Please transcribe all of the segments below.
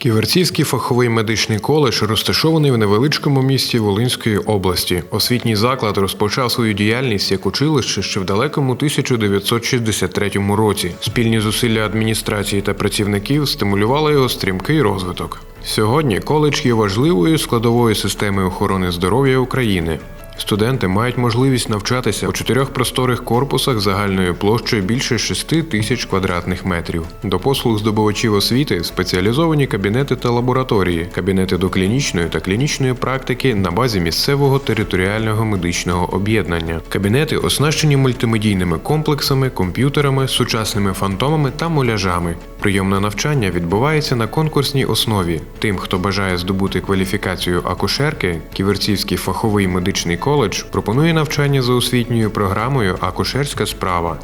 Ківерцівський фаховий медичний коледж розташований в невеличкому місті Волинської області. Освітній заклад розпочав свою діяльність як училище ще в далекому 1963 році. Спільні зусилля адміністрації та працівників стимулювали його стрімкий розвиток. Сьогодні коледж є важливою складовою системи охорони здоров'я України. Студенти мають можливість навчатися у чотирьох просторих корпусах загальною площею більше 6 тисяч квадратних метрів. До послуг здобувачів освіти спеціалізовані кабінети та лабораторії, кабінети доклінічної та клінічної практики на базі місцевого територіального медичного об'єднання. Кабінети оснащені мультимедійними комплексами, комп'ютерами, сучасними фантомами та муляжами. Прийомне навчання відбувається на конкурсній основі. Тим, хто бажає здобути кваліфікацію акушерки, Ківерцівський фаховий медичний коледж пропонує навчання за освітньою програмою Акушерська справа.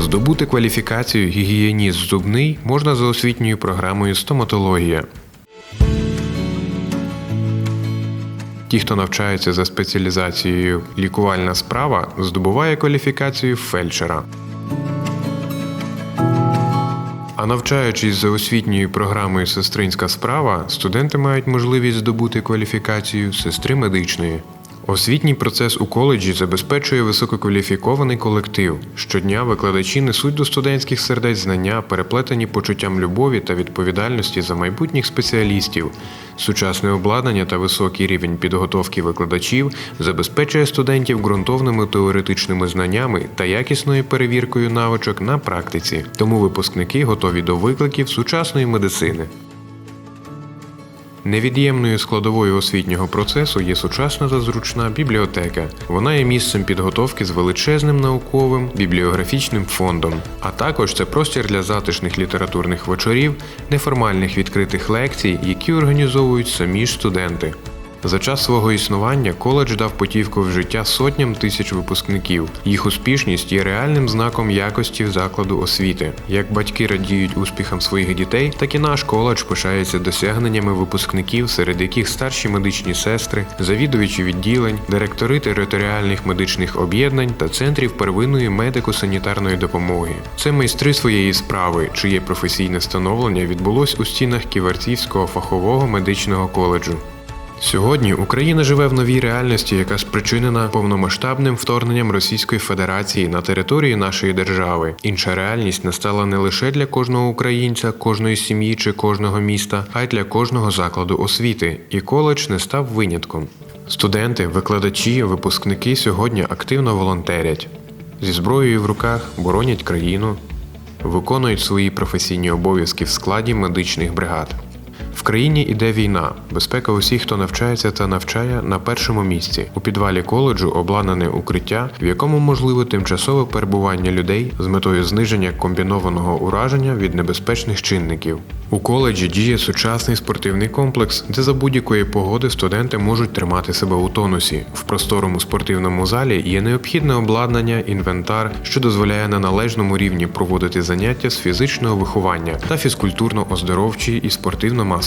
Здобути кваліфікацію гігієніст зубний можна за освітньою програмою стоматологія. Ті, хто навчається за спеціалізацією лікувальна справа, здобуває кваліфікацію фельдшера. Навчаючись за освітньою програмою Сестринська справа, студенти мають можливість здобути кваліфікацію сестри медичної. Освітній процес у коледжі забезпечує висококваліфікований колектив. Щодня викладачі несуть до студентських сердець знання, переплетені почуттям любові та відповідальності за майбутніх спеціалістів. Сучасне обладнання та високий рівень підготовки викладачів забезпечує студентів ґрунтовними теоретичними знаннями та якісною перевіркою навичок на практиці. Тому випускники готові до викликів сучасної медицини. Невід'ємною складовою освітнього процесу є сучасна та зручна бібліотека. Вона є місцем підготовки з величезним науковим бібліографічним фондом, а також це простір для затишних літературних вечорів, неформальних відкритих лекцій, які організовують самі ж студенти. За час свого існування коледж дав потівку в життя сотням тисяч випускників. Їх успішність є реальним знаком якості закладу освіти. Як батьки радіють успіхам своїх дітей, так і наш коледж пишається досягненнями випускників, серед яких старші медичні сестри, завідувачі відділень, директори територіальних медичних об'єднань та центрів первинної медико-санітарної допомоги. Це майстри своєї справи, чиє професійне становлення відбулось у стінах Ківерцівського фахового медичного коледжу. Сьогодні Україна живе в новій реальності, яка спричинена повномасштабним вторгненням Російської Федерації на території нашої держави. Інша реальність настала не лише для кожного українця, кожної сім'ї чи кожного міста, а й для кожного закладу освіти. І коледж не став винятком. Студенти, викладачі, випускники сьогодні активно волонтерять зі зброєю в руках, боронять країну, виконують свої професійні обов'язки в складі медичних бригад. Країні іде війна. Безпека усіх, хто навчається та навчає на першому місці. У підвалі коледжу обладнане укриття, в якому можливе тимчасове перебування людей з метою зниження комбінованого ураження від небезпечних чинників. У коледжі діє сучасний спортивний комплекс, де за будь-якої погоди студенти можуть тримати себе у тонусі. В просторому спортивному залі є необхідне обладнання, інвентар, що дозволяє на належному рівні проводити заняття з фізичного виховання та фізкультурно-оздоровчі і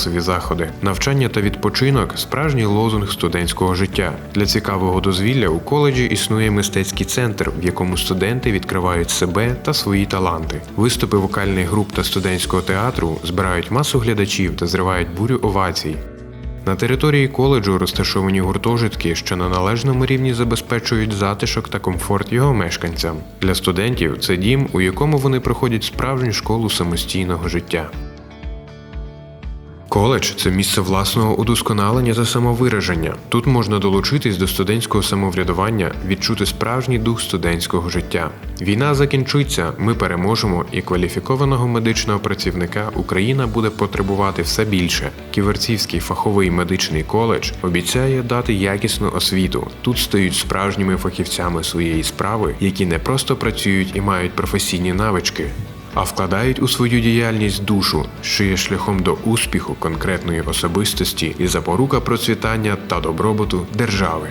спортивно-масові заходи. Навчання та відпочинок справжній лозунг студентського життя. Для цікавого дозвілля у коледжі існує мистецький центр, в якому студенти відкривають себе та свої таланти. Виступи вокальних груп та студентського театру збирають масу глядачів та зривають бурю овацій. На території коледжу розташовані гуртожитки, що на належному рівні забезпечують затишок та комфорт його мешканцям. Для студентів це дім, у якому вони проходять справжню школу самостійного життя. Коледж це місце власного удосконалення та самовираження. Тут можна долучитись до студентського самоврядування, відчути справжній дух студентського життя. Війна закінчиться, ми переможемо, і кваліфікованого медичного працівника Україна буде потребувати все більше. Ківерцівський фаховий медичний коледж обіцяє дати якісну освіту. Тут стають справжніми фахівцями своєї справи, які не просто працюють і мають професійні навички, а вкладають у свою діяльність душу, що є шляхом до успіху конкретної особистості і запорука процвітання та добробуту держави.